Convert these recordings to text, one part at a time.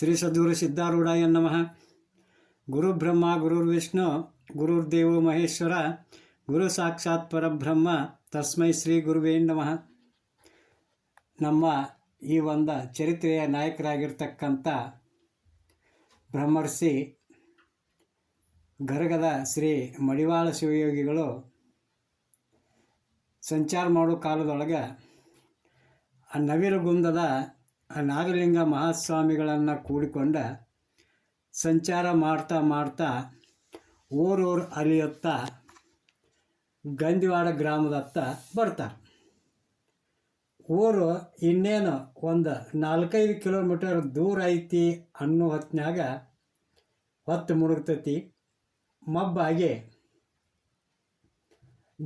ಶ್ರೀ ಸದ್ಗುರು ಸಿದ್ಧಾರೂಢಾಯ ನಮಃ. ಗುರು ಬ್ರಹ್ಮ ಗುರುರ್ವಿಷ್ಣು, ಗುರುರ್ದೇವೋ ಮಹೇಶ್ವರ ಗುರು ಸಾಕ್ಷಾತ್ ಪರಬ್ರಹ್ಮ, ತಸ್ಮೈ ಶ್ರೀ ಗುರುವೇ ನಮಃ. ನಮ್ಮ ಈ ಒಂದು ಚರಿತ್ರೆಯ ನಾಯಕರಾಗಿರ್ತಕ್ಕಂಥ ಬ್ರಹ್ಮರ್ಷಿ ಗರಗದ ಶ್ರೀ ಮಡಿವಾಳ ಶಿವಯೋಗಿಗಳು ಸಂಚಾರ ಮಾಡೋ ಕಾಲದೊಳಗೆ ಆ ನವಿಲುಗುಂದದ ಆ ನಾಗಲಿಂಗ ಮಹಾಸ್ವಾಮಿಗಳನ್ನು ಕೂಡಿಕೊಂಡ ಸಂಚಾರ ಮಾಡ್ತಾ ಮಾಡ್ತಾ ಓರೋರು ಅಲಿಯತ್ತ ಗಂದಿವಾಡ ಗ್ರಾಮದತ್ತ ಬರ್ತಾರೆ. ಊರು ಇನ್ನೇನು ಒಂದು ನಾಲ್ಕೈದು ಕಿಲೋಮೀಟರ್ ದೂರ ಐತಿ ಅನ್ನೋ ಹೊತ್ತಿನಾಗ ಹೊತ್ತು ಮುಳುಗ್ತತಿ. ಮಬ್ಬಾಗಿ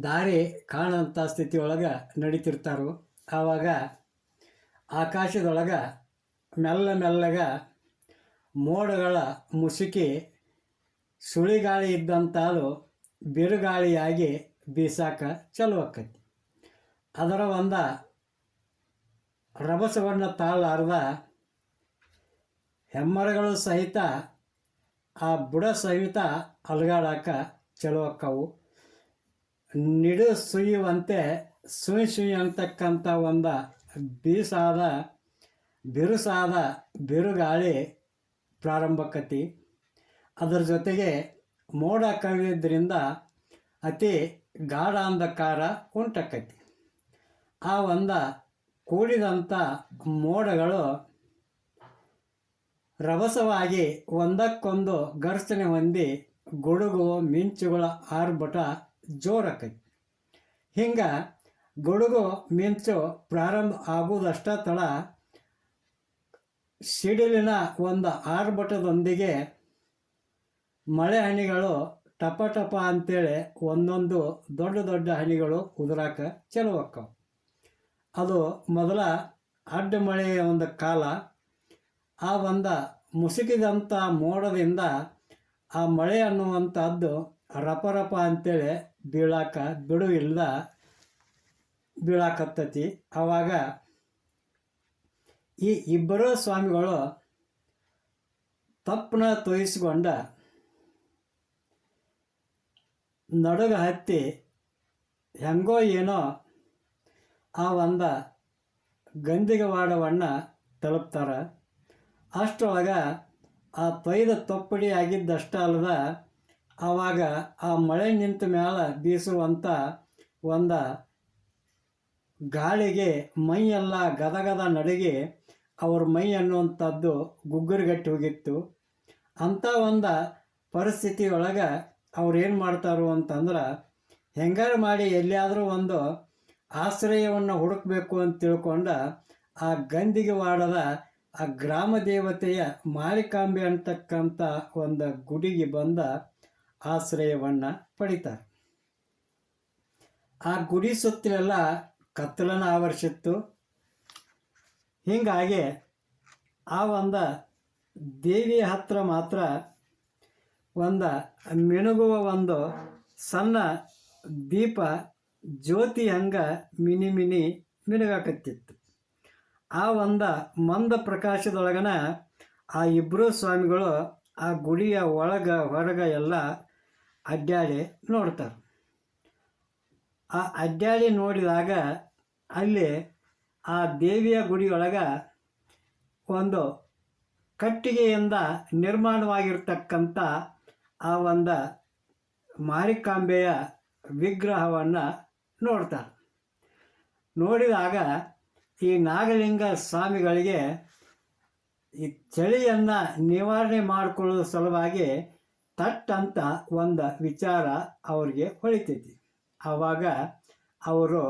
ದಾರಿ ಕಾಣಂಥ ಸ್ಥಿತಿಯೊಳಗೆ ನಡೀತಿರ್ತಾರೋ. ಆವಾಗ ಆಕಾಶದೊಳಗೆ ಮೆಲ್ಲ ಮೆಲ್ಲಗ ಮೋಡಗಳ ಮುಸುಕಿ ಸುಳಿಗಾಳಿ ಇದ್ದಂತಾದು ಬಿರುಗಾಳಿಯಾಗಿ ಬೀಸಾಕ ಚಲೋ ಆಕೈತಿ. ಅದರ ಒಂದ ರಭಸವನ್ನು ತಾಳಲಾರ್ದ ಹೆಮ್ಮರಗಳು ಸಹಿತ ಆ ಬುಡ ಸಹಿತ ಅಲುಗಾಡಾಕ ಚಲೋ ಆಕ್ಕವು. ನಿಡು ಸುಯ್ಯುವಂತೆ ಸುಯ್ ಸುಯ್ ಅಂತಕ್ಕಂಥ ಒಂದು ಬೀಸಾದ, ಬಿರುಸಾದ ಬಿರುಗಾಳಿ ಪ್ರಾರಂಭಕ್ಕತಿ ಅದರ ಜೊತೆಗೆ ಮೋಡ ಕವಿದ್ರಿಂದ ಅತಿ ಗಾಢ ಅಂಧಕಾರ ಉಂಟಕ್ಕತಿ ಆ ಒಂದ ಕೂಡಿದಂಥ ಮೋಡಗಳು ರಭಸವಾಗಿ ಒಂದಕ್ಕೊಂದು ಘರ್ಷಣೆ ಹೊಂದಿ ಗುಡುಗು ಮಿಂಚುಗಳ ಆರ್ಭಟ ಜೋರಕ್ಕೈತಿ ಹಿಂಗೆ ಗುಡುಗು ಮಿಂಚು ಪ್ರಾರಂಭ ಆಗುವುದಷ್ಟ ತಳ ಸಿಡಿಲಿನ ಒಂದು ಆರ್ಭಟದೊಂದಿಗೆ ಮಳೆ ಹನಿಗಳು ಟಪ ಟಪ ಅಂತೇಳಿ ಒಂದೊಂದು ದೊಡ್ಡ ದೊಡ್ಡ ಹನಿಗಳು ಉದುರಾಕ ಚೆಲುವಕ್ಕವು ಅದು ಮೊದಲ ಅಡ್ಡ ಮಳೆಯ ಒಂದು ಕಾಲ. ಆ ಒಂದು ಮುಸುಕಿದಂಥ ಮೋಡದಿಂದ ಆ ಮಳೆ ಅನ್ನುವಂಥದ್ದು ರಪ ರಪ ಅಂತೇಳಿ ಬೀಳಾಕ ಬಿಡುವಿಲ್ಲ ಬೀಳಾಕತ್ತತಿ ಆವಾಗ ಈ ಇಬ್ಬರು ಸ್ವಾಮಿಗಳು ತಪ್ಪನ ತೋಯಿಸ್ಕೊಂಡ ನಡುಗ ಹತ್ತಿ ಹೆಂಗೋ ಏನೋ ಆ ಒಂದು ಗಂದಿಗವಾಡವನ್ನು ತಲುಪ್ತಾರೆ. ಅಷ್ಟರೊಳಗೆ ಆ ತೊಯ್ದ ತೊಪ್ಪಡಿ ಆಗಿದ್ದಷ್ಟ ಅಲ್ಲದ ಆವಾಗ ಆ ಮಳೆ ನಿಂತ ಮೇಲೆ ಬೀಸುವಂಥ ಒಂದು ಗಾಳಿಗೆ ಮೈಯೆಲ್ಲ ಗದಗದ ನಡುಗೆ ಅವ್ರ ಮೈ ಅನ್ನುವಂಥದ್ದು ಗುಗ್ಗರಿಗಟ್ಟಿ ಹೋಗಿತ್ತು. ಅಂಥ ಒಂದು ಪರಿಸ್ಥಿತಿಯೊಳಗೆ ಅವ್ರು ಏನು ಮಾಡ್ತಾರೋ ಅಂತಂದ್ರೆ, ಹೆಂಗಾರು ಮಾಡಿ ಎಲ್ಲಿಯಾದರೂ ಒಂದು ಆಶ್ರಯವನ್ನು ಹುಡುಕಬೇಕು ಅಂತ ತಿಳ್ಕೊಂಡ ಆ ಗಂದಿಗೆ ವಾಡದ ಆ ಗ್ರಾಮ ದೇವತೆಯ ಮಾರಿಕಾಂಬೆ ಅಂತಕ್ಕಂಥ ಒಂದು ಗುಡಿಗೆ ಬಂದ ಆಶ್ರಯವನ್ನು ಪಡಿತಾರೆ. ಆ ಗುಡಿ ಸುತ್ತಲೆಲ್ಲ ಕತ್ತಲನ ಆವರಿಸಿತ್ತು. ಹೀಗಾಗಿ ಆ ಒಂದು ದೇವಿಯ ಹತ್ರ ಮಾತ್ರ ಒಂದು ಮಿನುಗುವ ಒಂದು ಸಣ್ಣ ದೀಪ ಜ್ಯೋತಿ ಹಂಗೆ ಮಿನಿ ಮಿನಿ ಮಿನುಗಾಕತ್ತಿತ್ತು. ಆ ಒಂದು ಮಂದ ಪ್ರಕಾಶದೊಳಗನ ಆ ಇಬ್ಬರು ಸ್ವಾಮಿಗಳು ಆ ಗುಡಿಯ ಒಳಗ ಹೊರಗ ಎಲ್ಲ ಅಡ್ಡಾಡಿ ನೋಡ್ತಾರೆ. ಆ ಅಡ್ಡಾಡಿ ನೋಡಿದಾಗ ಅಲ್ಲಿ ಆ ದೇವಿಯ ಗುಡಿಯೊಳಗೆ ಒಂದು ಕಟ್ಟಿಗೆಯಿಂದ ನಿರ್ಮಾಣವಾಗಿರ್ತಕ್ಕಂಥ ಆ ಒಂದು ಮಾರಿಕಾಂಬೆಯ ವಿಗ್ರಹವನ್ನು ನೋಡ್ತಾರೆ. ನೋಡಿದಾಗ ಈ ನಾಗಲಿಂಗ ಸ್ವಾಮಿಗಳಿಗೆ ಈ ಚಳಿಯನ್ನು ನಿವಾರಣೆ ಮಾಡಿಕೊಳ್ಳೋ ಸಲುವಾಗಿ ತಟ್ಟಂತ ಒಂದು ವಿಚಾರ ಅವ್ರಿಗೆ ಹೊಳಿತೈತಿ. ಆವಾಗ ಅವರು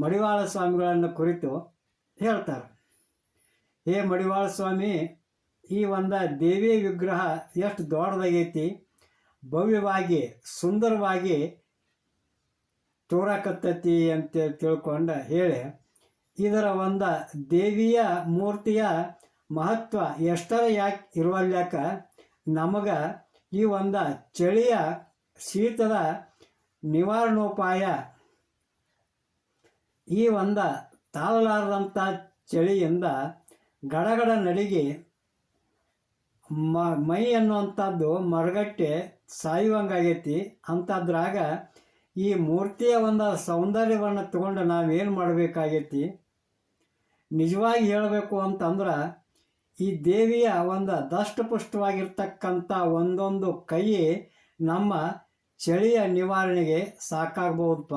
ಮಡಿವಾಳ ಸ್ವಾಮಿಗಳನ್ನು ಕುರಿತು ಹೇಳ್ತಾರೆ. ಹೇ ಮಡಿವಾಳ ಸ್ವಾಮಿ, ಈ ಒಂದು ದೇವಿ ವಿಗ್ರಹ ಎಷ್ಟು ದೊಡ್ಡದಾಗೈತಿ. ಭವ್ಯವಾಗಿ, ಸುಂದರವಾಗಿ ತೋರಾಕತ್ತೈತಿ ಅಂತ ತಿಳ್ಕೊಂಡು ಹೇಳಿ, ಇದರ ಒಂದು ದೇವಿಯ ಮೂರ್ತಿಯ ಮಹತ್ವ ಎಷ್ಟರ ಯಾಕೆ ಇರುವಲ್ಯಾಕ, ನಮಗೆ ಈ ಒಂದು ಚಳಿಯ ಶೀತದ ನಿವಾರಣೋಪಾಯ. ಈ ಒಂದು ತಾಳಲಾರದಂಥ ಚಳಿಯಿಂದ ಗಡಗಡ ನಡಿಗೆ ಮ ಮೈ ಅನ್ನುವಂಥದ್ದು ಮರಗಟ್ಟೆ ಸಾಯುವಂಗಾಗೈತಿ. ಅಂಥದ್ರಾಗ ಈ ಮೂರ್ತಿಯ ಒಂದು ಸೌಂದರ್ಯವನ್ನು ತಗೊಂಡು ನಾವೇನು ಮಾಡಬೇಕಾಗೈತಿ? ನಿಜವಾಗಿ ಹೇಳಬೇಕು ಅಂತಂದ್ರೆ ಈ ದೇವಿಯ ಒಂದು ದಷ್ಟಪುಷ್ಟವಾಗಿರ್ತಕ್ಕಂಥ ಒಂದೊಂದು ಕೈ ನಮ್ಮ ಚಳಿಯ ನಿವಾರಣೆಗೆ ಸಾಕಾಗಬಹುದಪ್ಪ.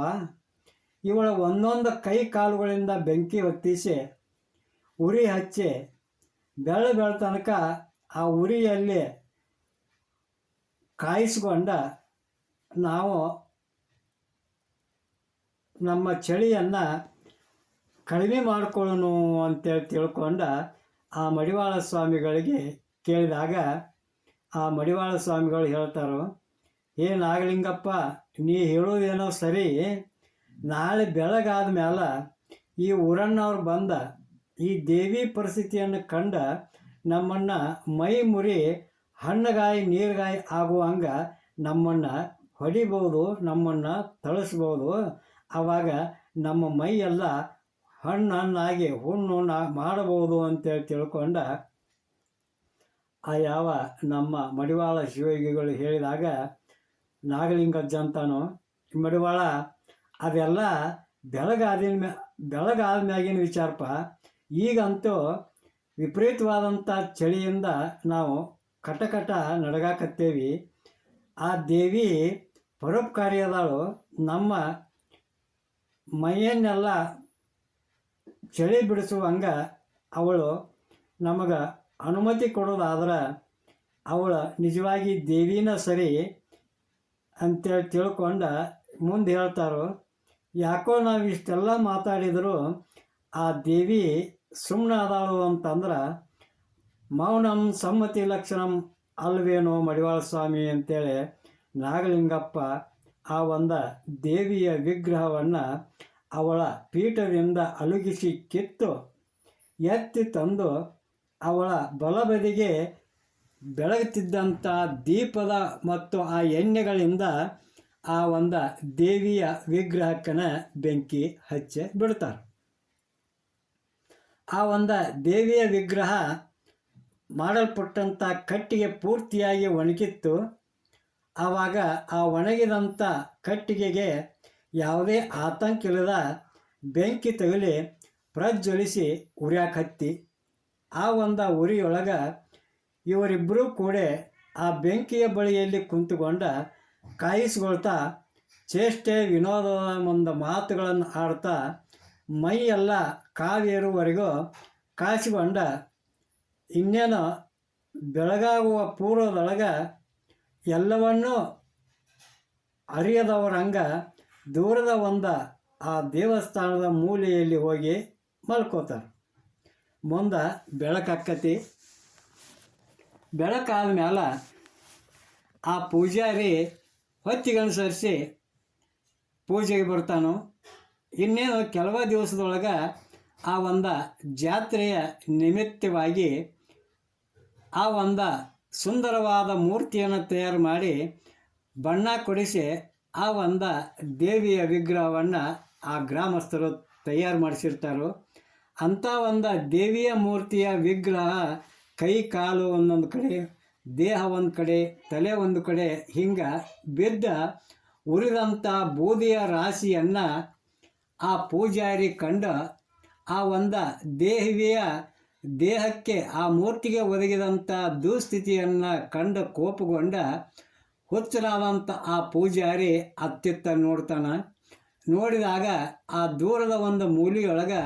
ಇವಳ ಒಂದೊಂದು ಕೈ ಕಾಲುಗಳಿಂದ ಬೆಂಕಿ ಹೊತ್ತಿಸಿ ಉರಿ ಹಚ್ಚಿ ಬೆಳ ಬೆಳ ತನಕ ಆ ಉರಿಯಲ್ಲಿ ಕಾಯಿಸ್ಕೊಂಡ ನಾವು ನಮ್ಮ ಚಳಿಯನ್ನು ಕಡಿಮೆ ಮಾಡಿಕೊಳ್ಳೋಣ ಅಂತೇಳಿ ತಿಳ್ಕೊಂಡ ಆ ಮಡಿವಾಳ ಸ್ವಾಮಿಗಳಿಗೆ ಕೇಳಿದಾಗ ಆ ಮಡಿವಾಳ ಸ್ವಾಮಿಗಳು ಹೇಳ್ತಾರೋ ಏ ನಾಗಲಿಂಗಪ್ಪ ನೀ ಹೇಳೋದೇನೋ ಸರಿ. ನಾಳೆ ಬೆಳಗಾದ ಮೇಲೆ ಈ ಊರಣ್ಣವ್ರು ಬಂದ, ಈ ದೇವಿ ಪರಿಸ್ಥಿತಿಯನ್ನು ಕಂಡ ನಮ್ಮನ್ನು ಮೈ ಮುರಿ, ಹಣ್ಣುಗಾಯಿ, ನೀರುಗಾಯಿ ಆಗುವಂಗ ನಮ್ಮನ್ನು ಹೊಡಿಬೋದು, ನಮ್ಮನ್ನು ತಳಿಸ್ಬೋದು. ಆವಾಗ ನಮ್ಮ ಮೈ ಎಲ್ಲ ಹಣ್ಣು ಹಣ್ಣಾಗಿ ಹುಣ್ಣು ಮಾಡಬಹುದು ಅಂತೇಳಿ ತಿಳ್ಕೊಂಡ ಆ ಯಾವ ನಮ್ಮ ಮಡಿವಾಳ ಶಿವಯೋಗಿಗಳು ಹೇಳಿದಾಗ ನಾಗಲಿಂಗಜ್ಜ ಅಂತಾನು ಮಡಿವಾಳ ಅದೆಲ್ಲ ಬೆಳಗಾದಿನ ಮ್ಯಾ, ಬೆಳಗಾದ ಮ್ಯಾಗಿನ ವಿಚಾರಪ್ಪ. ಈಗಂತೂ ವಿಪರೀತವಾದಂಥ ಚಳಿಯಿಂದ ನಾವು ಕಟಕಟ ನಡಗಾಕತ್ತೇವಿ. ಆ ದೇವಿ ಪರೋಪಕಾರಿ ಅದಾಳು ನಮ್ಮ ಮೈಯನ್ನೆಲ್ಲ ಚಳಿ ಬಿಡಿಸುವಂಗ ಅವಳು ನಮಗೆ ಅನುಮತಿ ಕೊಡೋದಾದ್ರೆ ಅವಳು ನಿಜವಾಗಿ ದೇವಿನ ಸರಿ ಅಂತೇಳಿ ತಿಳ್ಕೊಂಡ ಮುಂದೆ ಹೇಳ್ತಾರೋ, ಯಾಕೋ ನಾವು ಇಷ್ಟೆಲ್ಲ ಮಾತಾಡಿದರೂ, ಆ ದೇವಿ ಸುಮ್ಮನೆ ಅದಾಳು ಅಂತಂದ್ರೆ, ಮೌನಂ ಸಮ್ಮತಿ ಲಕ್ಷಣಂ ಅಲ್ವೇನೋ ಮಡಿವಾಳ ಸ್ವಾಮಿ ಅಂತೇಳಿ ನಾಗಲಿಂಗಪ್ಪ ಆ ಒಂದು ದೇವಿಯ ವಿಗ್ರಹವನ್ನು ಅವಳ ಪೀಠದಿಂದ ಅಲುಗಿಸಿ ಕಿತ್ತು ಎತ್ತಿ ತಂದು ಅವಳ ಬಲಬದಿಗೆ ಬೆಳಗುತ್ತಿದ್ದಂಥ ದೀಪದ ಮತ್ತು ಆ ಎಣ್ಣೆಗಳಿಂದ ಆ ಒಂದು ದೇವಿಯ ವಿಗ್ರಹಕ್ಕನ ಬೆಂಕಿ ಹಚ್ಚಿ ಬಿಡ್ತಾರೆ. ಆ ಒಂದು ದೇವಿಯ ವಿಗ್ರಹ ಮಾಡಲ್ಪಟ್ಟಂಥ ಕಟ್ಟಿಗೆ ಪೂರ್ತಿಯಾಗಿ ಒಣಗಿತ್ತು. ಆವಾಗ ಆ ಒಣಗಿದಂಥ ಕಟ್ಟಿಗೆಗೆ ಯಾವುದೇ ಆತಂಕ ಇಲ್ಲದ ಬೆಂಕಿ ತಗುಲಿ ಪ್ರಜ್ವಲಿಸಿ ಉರಿಯಾಕತ್ತಿ ಆ ಒಂದು ಉರಿಯೊಳಗೆ ಇವರಿಬ್ಬರೂ ಕೂಡ ಆ ಬೆಂಕಿಯ ಬಳಿಯಲ್ಲಿ ಕುಂತುಕೊಂಡ ಕಾಯಿಸ್ಕೊಳ್ತಾ ಚೇಷ್ಟೆ ವಿನೋದದ ಒಂದು ಮಾತುಗಳನ್ನು ಆಡ್ತಾ ಮೈಯೆಲ್ಲ ಕಾವೇರುವರೆಗೂ ಕಾಯಿಸಿಕೊಂಡ ಇನ್ನೇನು ಬೆಳಗಾಗುವ ಪೂರ್ವದೊಳಗೆ ಎಲ್ಲವನ್ನೂ ಅರಿಯದವರಂಗ ದೂರದ ಒಂದು ಆ ದೇವಸ್ಥಾನದ ಮೂಲೆಯಲ್ಲಿ ಹೋಗಿ ಮಲ್ಕೋತಾರೆ. ಮುಂದೆ ಬೆಳಕಾಕ್ಕತಿ ಬೆಳಕಾದ ಮೇಲೆ ಆ ಪೂಜಾರಿ ಹೊತ್ತಿಗನುಸರಿಸಿ ಪೂಜೆಗೆ ಬರ್ತಾನೋ, ಇನ್ನೇನು ಕೆಲವೇ ದಿವಸದೊಳಗೆ ಆ ಒಂದು ಜಾತ್ರೆಯ ನಿಮಿತ್ತವಾಗಿ ಆ ಒಂದು ಸುಂದರವಾದ ಮೂರ್ತಿಯನ್ನು ತಯಾರು ಮಾಡಿ ಬಣ್ಣ ಕೊಡಿಸಿ ಆ ಒಂದು ದೇವಿಯ ವಿಗ್ರಹವನ್ನು ಆ ಗ್ರಾಮಸ್ಥರು ತಯಾರು ಮಾಡಿಸಿರ್ತಾರೋ, ಅಂಥ ಒಂದು ದೇವಿಯ ಮೂರ್ತಿಯ ವಿಗ್ರಹ ಕೈ, ಕಾಲು ಒಂದೊಂದು ಕಡೆ, ದೇಹ ಒಂದು ಕಡೆ, ತಲೆ ಒಂದು ಕಡೆ ಹಿಂಗೆ ಬಿದ್ದ ಉರಿದಂಥ ಬೂದಿಯ ರಾಶಿಯನ್ನು ಆ ಪೂಜಾರಿ ಕಂಡ ಆ ಒಂದು ದೇಹಿಯ ದೇಹಕ್ಕೆ ಆ ಮೂರ್ತಿಗೆ ಒದಗಿದಂಥ ದುಸ್ಥಿತಿಯನ್ನು ಕಂಡ ಕೋಪಗೊಂಡ ಹುಚ್ಚನಾದಂಥ ಆ ಪೂಜಾರಿ ಅತ್ತಿತ್ತ ನೋಡ್ತಾನೆ. ನೋಡಿದಾಗ ಆ ದೂರದ ಒಂದು ಮೂಲೆಯೊಳಗೆ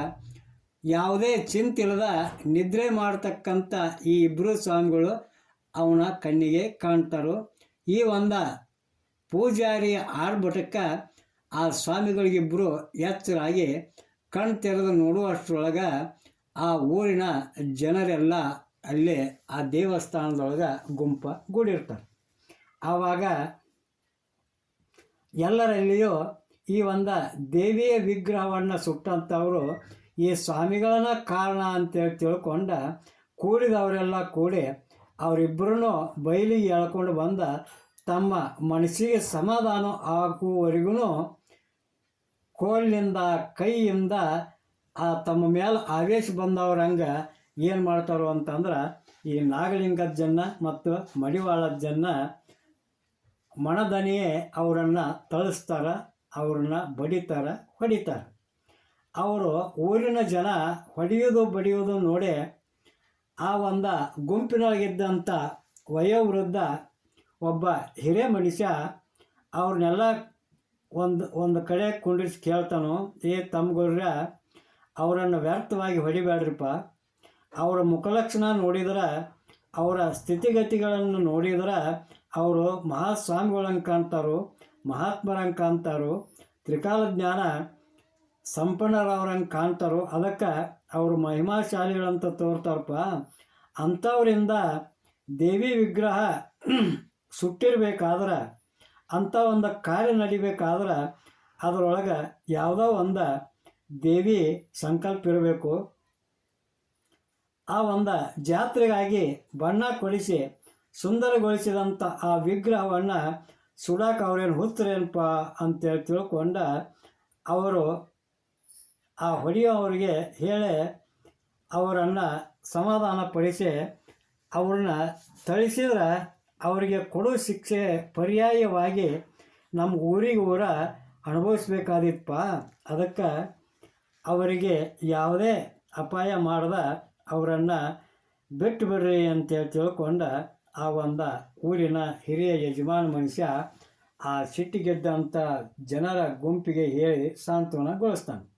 ಯಾವುದೇ ಚಿಂತಿಲ್ಲದ ನಿದ್ರೆ ಮಾಡ್ತಕ್ಕಂಥ ಈ ಇಬ್ಬರು ಸ್ವಾಮಿಗಳು ಅವನ ಕಣ್ಣಿಗೆ ಕಾಣ್ತಾರೋ. ಈ ಒಂದು ಪೂಜಾರಿ ಆರ್ಭಟಕ್ಕೆ ಆ ಸ್ವಾಮಿಗಳಿಗಿಬ್ಬರು ಎಚ್ಚರಾಗಿ ಕಣ್ ತೆರೆದು ನೋಡುವಷ್ಟರೊಳಗೆ ಆ ಊರಿನ ಜನರೆಲ್ಲ ಅಲ್ಲೇ ಆ ದೇವಸ್ಥಾನದೊಳಗೆ ಗುಂಪ ಗೂಡಿರ್ತಾರೆ. ಆವಾಗ ಎಲ್ಲರಲ್ಲಿಯೂ ಈ ಒಂದು ದೇವಿಯ ವಿಗ್ರಹವನ್ನು ಸುಟ್ಟಂಥವರು ಈ ಸ್ವಾಮಿಗಳನ್ನ ಕಾರಣ ಅಂತೇಳಿ ತಿಳ್ಕೊಂಡ ಕೂಡಿದವರೆಲ್ಲ ಕೂಡಿ ಅವರಿಬ್ಬರೂ ಬಯಲಿಗೆ ಎಳ್ಕೊಂಡು ಬಂದ ತಮ್ಮ ಮನಸ್ಸಿಗೆ ಸಮಾಧಾನ ಆಗುವವರೆಗೂ ಕೋಲಿನಿಂದ, ಕೈಯಿಂದ, ಆ ತಮ್ಮ ಮೇಲೆ ಆವೇಶ ಬಂದವ್ರಂಗೆ ಏನು ಮಾಡ್ತಾರೋ ಅಂತಂದ್ರೆ ಈ ನಾಗಲಿಂಗಜ್ಜನ್ನ ಮತ್ತು ಮಡಿವಾಳಜ್ಜನ್ನ ಮಣದನಿಯೇ ಅವರನ್ನು ತಳಿಸ್ತಾರ, ಅವ್ರನ್ನ ಬಡಿತಾರ, ಹೊಡಿತಾರೆ. ಅವರು ಊರಿನ ಜನ ಹೊಡೆಯೋದು ಬಡಿಯೋದು ನೋಡಿ ಆ ಒಂದು ಗುಂಪಿನೊಳಗಿದ್ದಂಥ ವಯೋವೃದ್ಧ ಒಬ್ಬ ಹಿರೆ ಮನುಷ್ಯ ಅವ್ರನ್ನೆಲ್ಲ ಒಂದು ಒಂದು ಕಡೆ ಕುಂಡಿಸಿ ಕೇಳ್ತಾನೋ, ಏ ತಮ್ಗೊಳ್ರ ಅವರನ್ನು ವ್ಯರ್ಥವಾಗಿ ಹೊಡಿಬೇಡ್ರಿಪ್ಪ ಅವರ ಮುಖಲಕ್ಷಣ ನೋಡಿದ್ರೆ, ಅವರ ಸ್ಥಿತಿಗತಿಗಳನ್ನು ನೋಡಿದ್ರೆ, ಅವರು ಮಹಾಸ್ವಾಮಿಗಳಂಗೆ ಕಾಣ್ತಾರೋ, ಮಹಾತ್ಮರಂಗೆ ಕಾಣ್ತಾರೋ. ತ್ರಿಕಾಲ ಜ್ಞಾನ ಸಂಪನ್ನರವ್ರಂಗೆ ಕಾಣ್ತಾರೋ, ಅದಕ್ಕೆ ಅವರು ಮಹಿಮಾಶಾಲಿಗಳಂತ ತೋರ್ತಾರಪ್ಪ. ಅಂಥವರಿಂದ ದೇವಿ ವಿಗ್ರಹ ಸುಟ್ಟಿರ್ಬೇಕಾದ್ರೆ ಅಂಥ ಒಂದು ಕಾರ್ಯ ನಡಿಬೇಕಾದ್ರೆ, ಅದರೊಳಗೆ ಯಾವುದೋ ಒಂದು ದೇವಿ ಸಂಕಲ್ಪ ಇರಬೇಕು. ಆ ಒಂದು ಜಾತ್ರೆಗಾಗಿ ಬಣ್ಣ ಕೊಡಿಸಿ ಸುಂದರಗೊಳಿಸಿದಂಥ ಆ ವಿಗ್ರಹವನ್ನು ಸುಡಾಕ ಅವ್ರೇನು ಹುತ್ತರೇನಪ್ಪ ಅಂತೇಳಿ ತಿಳ್ಕೊಂಡ, ಅವರು ಆ ಹೊಡೆಯೋವ್ರಿಗೆ ಹೇಳಿ ಅವರನ್ನು ಸಮಾಧಾನ ಪಡಿಸಿ ಅವ್ರನ್ನ ಥಳಿಸಿದ್ರೆ ಅವರಿಗೆ ಕೊಡೋ ಶಿಕ್ಷೆ ಪರ್ಯಾಯವಾಗಿ ನಮ್ಮ ಊರಿಗೆ ಊರ ಅನುಭವಿಸ್ಬೇಕಾದಿತ್ತಪ್ಪ ಅದಕ್ಕೆ ಅವರಿಗೆ ಯಾವುದೇ ಅಪಾಯ ಮಾಡದ ಅವರನ್ನು ಬಿಟ್ಟು ಬಿಡ್ರಿ ಅಂತೇಳಿ ತಿಳ್ಕೊಂಡು ಆ ಒಂದು ಊರಿನ ಹಿರಿಯ ಯಜಮಾನ ಮನುಷ್ಯ ಆ ಸಿಟ್ಟಿಗೆದ್ದಂಥ ಜನರ ಗುಂಪಿಗೆ ಹೇಳಿ ಸಾಂತ್ವನಗೊಳಿಸ್ತಾನೆ.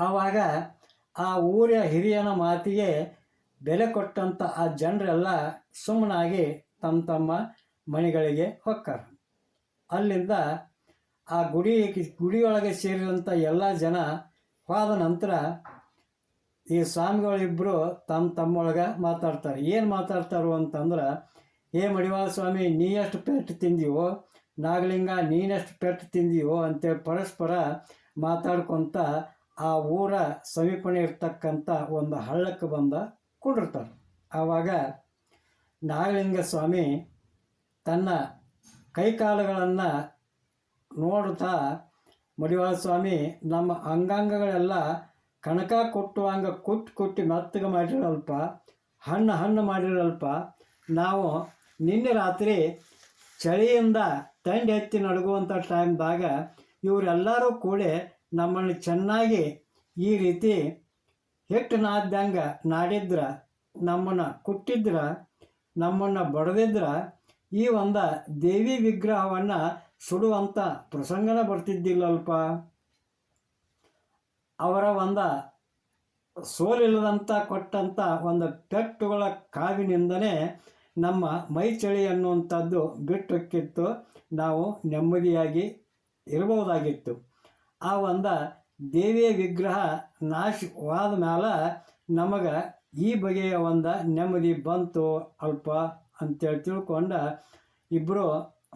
ಆವಾಗ ಆ ಊರಿನ ಹಿರಿಯನ ಮಾತಿಗೆ ಬೆಲೆ ಕೊಟ್ಟಂಥ ಆ ಜನರೆಲ್ಲ ಸುಮ್ಮನಾಗಿ ತಮ್ಮ ತಮ್ಮ ಮನೆಗಳಿಗೆ ಹೊಕ್ಕಾರ. ಅಲ್ಲಿಂದ ಆ ಗುಡಿ ಗುಡಿಯೊಳಗೆ ಸೇರಿದಂಥ ಎಲ್ಲ ಜನ ಹೋದ ನಂತರ ಈ ಸ್ವಾಮಿಗಳಿಬ್ಬರು ತಮ್ಮ ತಮ್ಮೊಳಗೆ ಮಾತಾಡ್ತಾರೆ. ಏನು ಮಾತಾಡ್ತಾರು ಅಂತಂದ್ರೆ, ಏ ಮಡಿವಾಳ ಸ್ವಾಮಿ, ನೀ ಎಷ್ಟು ಪೆಟ್ಟು ತಿಂದೀವೋ, ನಾಗಲಿಂಗ ನೀನೆಷ್ಟು ಪೆಟ್ಟು ತಿಂದೀವೋ ಅಂತೇಳಿ ಪರಸ್ಪರ ಮಾತಾಡ್ಕೊತ ಆ ಊರ ಸಮೀಪನೆ ಇರ್ತಕ್ಕಂಥ ಒಂದು ಹಳ್ಳಕ್ಕೆ ಬಂದ ಕುಂಡಿರ್ತಾರೆ ಆವಾಗ ನಾಗಲಿಂಗ ಸ್ವಾಮಿ ತನ್ನ ಕೈಕಾಲುಗಳನ್ನು ನೋಡುತ್ತಾ, ಮಡಿವಾಳ ಸ್ವಾಮಿ, ನಮ್ಮ ಅಂಗಾಂಗಗಳೆಲ್ಲ ಕಣಕ ಕೊಟ್ಟುವಂಗ ಕೊಟ್ಟು ಕೊಟ್ಟು ಮೆತ್ತಗೆ ಮಾಡಿರಲ್ಪ, ಹಣ್ಣು ಹಣ್ಣು ಮಾಡಿರಲ್ಪ. ನಾವು ನಿನ್ನೆ ರಾತ್ರಿ ಚಳಿಯಿಂದ ತಂಡಿ ಎತ್ತಿ ನಡುಗುವಂಥ ಟೈಮ್ದಾಗ ಇವರೆಲ್ಲರೂ ಕೂಡಿ ನಮ್ಮನ್ನು ಚೆನ್ನಾಗಿ ಈ ರೀತಿ ಹಿಟ್ಟು ನಾದ್ಯಂಗ ನಾಡಿದ್ರ, ನಮ್ಮನ್ನು ಕುಟ್ಟಿದ್ರ, ನಮ್ಮನ್ನು ಬಡದಿದ್ರ, ಈ ಒಂದು ದೇವಿ ವಿಗ್ರಹವನ್ನು ಸುಡುವಂಥ ಪ್ರಸಂಗನ ಬರ್ತಿದ್ದಿಲ್ಲಲ್ಪ. ಅವರ ಒಂದು ಸೋಲಿಲ್ಲದಂಥ ಕೊಟ್ಟಂಥ ಒಂದು ಪೆಟ್ಟುಗಳ ಕಾವಿನಿಂದನೇ ನಮ್ಮ ಮೈ ಚಳಿ ಅನ್ನುವಂಥದ್ದು ಬಿಟ್ಟಕ್ಕಿತ್ತು. ನಾವು ನೆಮ್ಮದಿಯಾಗಿ ಇರಬಹುದಾಗಿತ್ತು. ಆ ಒಂದು ದೇವಿಯ ವಿಗ್ರಹ ನಾಶವಾದ ಮೇಲೆ ನಮಗೆ ಈ ಬಗೆಯ ಒಂದು ನೆಮ್ಮದಿ ಬಂತು ಅಲ್ಪ ಅಂತೇಳಿ ತಿಳ್ಕೊಂಡು ಇಬ್ಬರು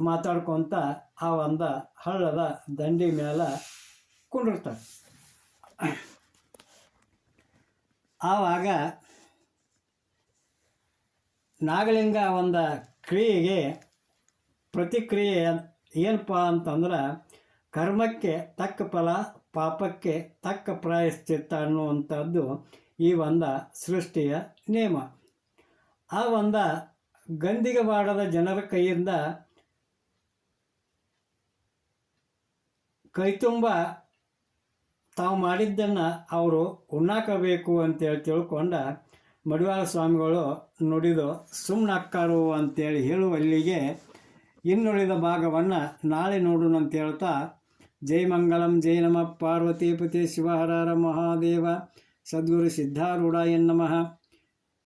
ಮಾತಾಡ್ಕೊತ ಆ ಒಂದು ಹಳ್ಳದ ದಂಡಿ ಮೇಲೆ ಕುಂಡಿರ್ತಾರೆ. ಆವಾಗ ನಾಗಲಿಂಗ ಒಂದು ಕ್ರಿಯೆಗೆ ಪ್ರತಿಕ್ರಿಯೆ ಏನಪ್ಪ ಅಂತಂದ್ರೆ ಕರ್ಮಕ್ಕೆ ತಕ್ಕ ಫಲ, ಪಾಪಕ್ಕೆ ತಕ್ಕ ಪ್ರಾಯಶ್ಚಿತ್ತ ಅನ್ನುವಂಥದ್ದು ಈ ಒಂದ ಸೃಷ್ಟಿಯ ನಿಯಮ. ಆ ಒಂದ ಗಂದಿಗೆ ಬಾಡದ ಜನರ ಕೈಯಿಂದ ಕೈತುಂಬ ತಾವು ಮಾಡಿದ್ದನ್ನು ಅವರು ಉಣ್ಣಾಕಬೇಕು ಅಂತೇಳಿ ತಿಳ್ಕೊಂಡ ಮಡಿವಾಳ ಸ್ವಾಮಿಗಳು ನುಡಿದು ಸುಮ್ಮನಕ್ಕಾರು ಅಂತೇಳಿ ಹೇಳುವಲ್ಲಿಗೆ ಇನ್ನುಳಿದ ಭಾಗವನ್ನು ನಾಳೆ ನೋಡೋಣ ಅಂತ ಹೇಳ್ತಾ ಜೈ ಮಂಗಲಂ ಜೈ ನಮಃ ಪಾರ್ವತೀಪತಿ ಶಿವಹರರ ಮಹಾದೇವ ಸದ್ಗುರು ಸಿದ್ಧಾರೂಢಾಯ ನಮಃ